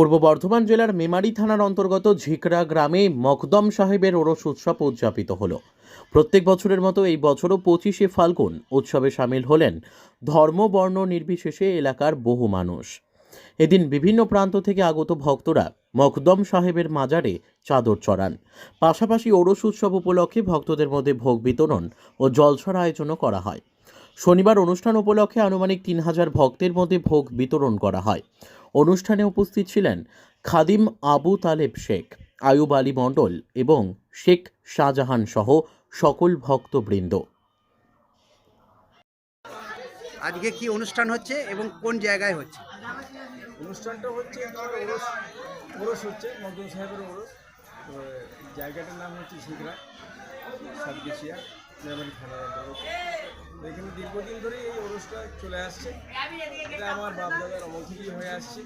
পূর্ব বর্ধমান জেলার মেমারি থানার অন্তর্গত ঝিকরা গ্রামে মকদম সাহেবের ওরস উৎসব উদযাপিত হলো। প্রত্যেক বছরের মতো এই বছরও পঁচিশে ফাল্গুন উৎসবে সামিল হলেন ধর্ম, বর্ণ নির্বিশেষে এলাকার বহু মানুষ। এদিন বিভিন্ন প্রান্ত থেকে আগত ভক্তরা মকদম সাহেবের মাজারে চাদর চড়ান। পাশাপাশি ওরস উৎসব উপলক্ষে ভক্তদের মধ্যে ভোগ বিতরণ ও জলছড়া আয়োজনও করা হয়। শনিবার অনুষ্ঠান উপলক্ষে আনুমানিক তিন হাজার ভক্তের মধ্যে ভোগ বিতরণ করা হয়। অনুষ্ঠানে উপস্থিত ছিলেন খাদিম আবু তালেব শেখ আয়ুব আলী মণ্ডল এবং শেখ শাহজাহান সহ সকল ভক্তবৃন্দ। আজকে কি অনুষ্ঠান হচ্ছে এবং কোন জায়গায় হচ্ছে? অনুষ্ঠানটা হচ্ছে ওরস ওরস হচ্ছে মকদুম সাহেবের ওরস। তো জায়গাটার নাম হচ্ছে ঝিগড়া সাতগেছিয়া মেমারি দীর্ঘদিন ধরেই এই ওরসটা চলে আসছে। এটা আমার বাপ দাদার অমল থেকেই হয়ে আসছে।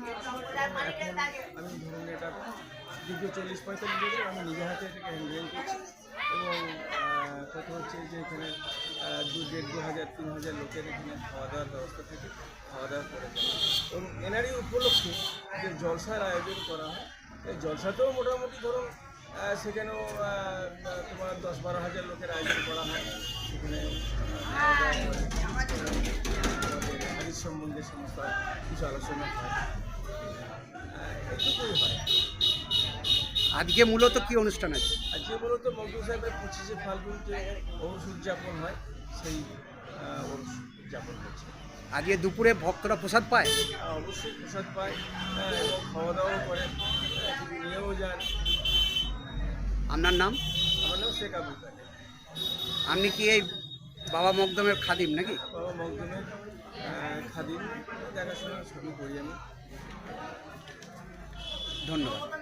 এখন আমি ধরুন এটা দীর্ঘ চল্লিশ পঁয়তাল্লিশ বছর আমি নিজে হাতে এটাকে হ্যান্ডেল করছি। এবং কথা হচ্ছে যে এখানে দু দেড় দু হাজার, তিন হাজার লোকের এখানে খাওয়া দাওয়ার ব্যবস্থা থাকে খাওয়া দাওয়া করে এবং এনারই উপলক্ষে যে জলসার আয়োজন করা হয়, এই জলসাতেও মোটামুটি ধরুন সেখানেও তোমার দশ বারো হাজার লোকের আয়োজন করা হয়। সেখানে কিছু আলোচনা হয়। হয় আজকে মূলত কি অনুষ্ঠান আছে? আজকে মূলত মকদুম সাহেবের পঁচিশে ফাল্গুন যে ওরস উদযাপন হয় সেই আহ, উদযাপন হচ্ছে। আজকে দুপুরে ভক্তরা প্রসাদ পায়? অবশ্যই প্রসাদ পায় এবং খাওয়া দাওয়াও আহ, নিয়েও যান। আপনার নাম? আমার নাম শেখ আপনি কি এই বাবা মকদমের খাদিম নাকি? বাবা মকদমের খাদিম। দেখাশোনা সবই করি আমি। ধন্যবাদ।